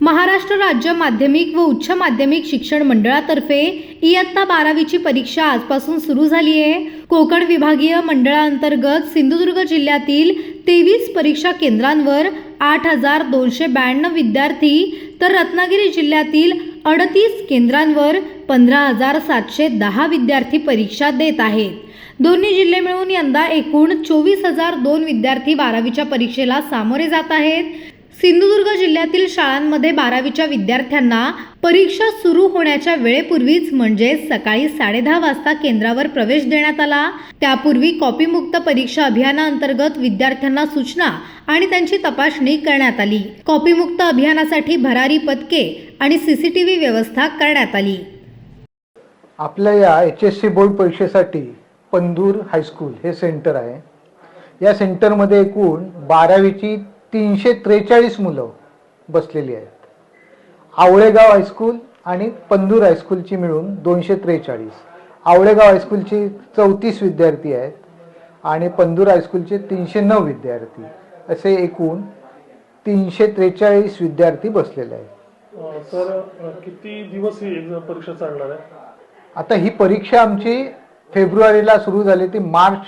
महाराष्ट्र राज्य माध्यमिक व उच्च माध्यमिक शिक्षण मंडळातर्फे इयत्ता बारावीची परीक्षा आजपासून सुरू झाली आहे. कोकण विभागीय मंडळाअंतर्गत सिंधुदुर्ग जिल्ह्यातील तेवीस परीक्षा केंद्रांवर आठ हजार दोनशे ब्याण्णव विद्यार्थी तर रत्नागिरी जिल्ह्यातील अडतीस केंद्रांवर पंधरा हजार सातशे दहा विद्यार्थी परीक्षा देत आहेत. दोन्ही जिल्हे मिळून यंदा एकूण चोवीस हजार दोन विद्यार्थी बारावीच्या परीक्षेला सामोरे जात आहेत. सिंधुदुर्ग जिल्ह्यातील शाळांमध्ये बारावीच्या विद्यार्थ्यांना परीक्षा सुरू होण्याच्या वेळेपूर्वीच म्हणजे सकाळी साडेदहा वाजता केंद्रावर प्रवेश देण्यात आला. त्यापूर्वी कॉपीमुक्त परीक्षा अभियानाअंतर्गत विद्यार्थ्यांना सूचना आणि त्यांची तपासणी करण्यात आली. कॉपीमुक्त अभियानासाठी भरारी पथके आणि सीसीटीव्ही व्यवस्था करण्यात आली. आपल्या या एच एस सी बोर्ड परीक्षेसाठी पंधूर हायस्कूल हे सेंटर आहे. या सेंटरमध्ये एकूण बारावीची तीनशे त्रेचाळीस मुलं बसलेली आहेत. आवळेगाव हायस्कूल आणि पंधूर हायस्कूलची मिळून दोनशे त्रेचाळीस. आवळेगाव हायस्कूलची चौतीस विद्यार्थी आहेत आणि पंधूर हायस्कूलचे तीनशे नऊ विद्यार्थी. असे एकूण तीनशे त्रेचाळीस विद्यार्थी बसलेले आहेत. सर किती दिवस ही परीक्षा चालणार आहे? आता ही परीक्षा आमची फेब्रुवारीला सुरू झाली ती मार्च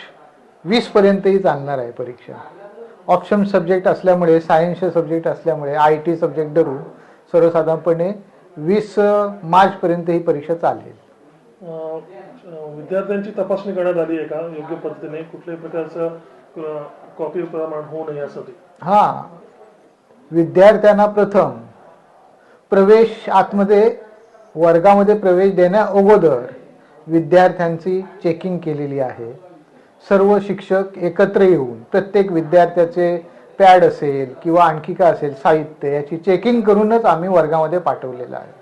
वीस पर्यंतही चालणार आहे परीक्षा. ऑप्शन सब्जेक्ट असल्यामुळे सायन्सचे सब्जेक्ट असल्यामुळे आय टी सब्जेक्ट धरून सर्वसाधारणपणे वीस मार्च पर्यंत ही परीक्षा चालेल. विद्यार्थ्यांची तपासणी करण्यात आली आहे का? योग्य पद्धतीने कुठल्याही प्रकारचं कॉपी प्रमाण होऊ नये यासाठी? हा. विद्यार्थ्यांना प्रथम प्रवेश आतमध्ये वर्गामध्ये प्रवेश देण्या अगोदर विद्यार्थ्यांची चेकिंग केलेली आहे. सर्व शिक्षक एकत्र येऊन प्रत्येक विद्यार्थ्याचे पॅड असेल किंवा आणखी काय असेल साहित्य याची चेकिंग करूनच आम्ही वर्गामध्ये पाठवलेलं आहे.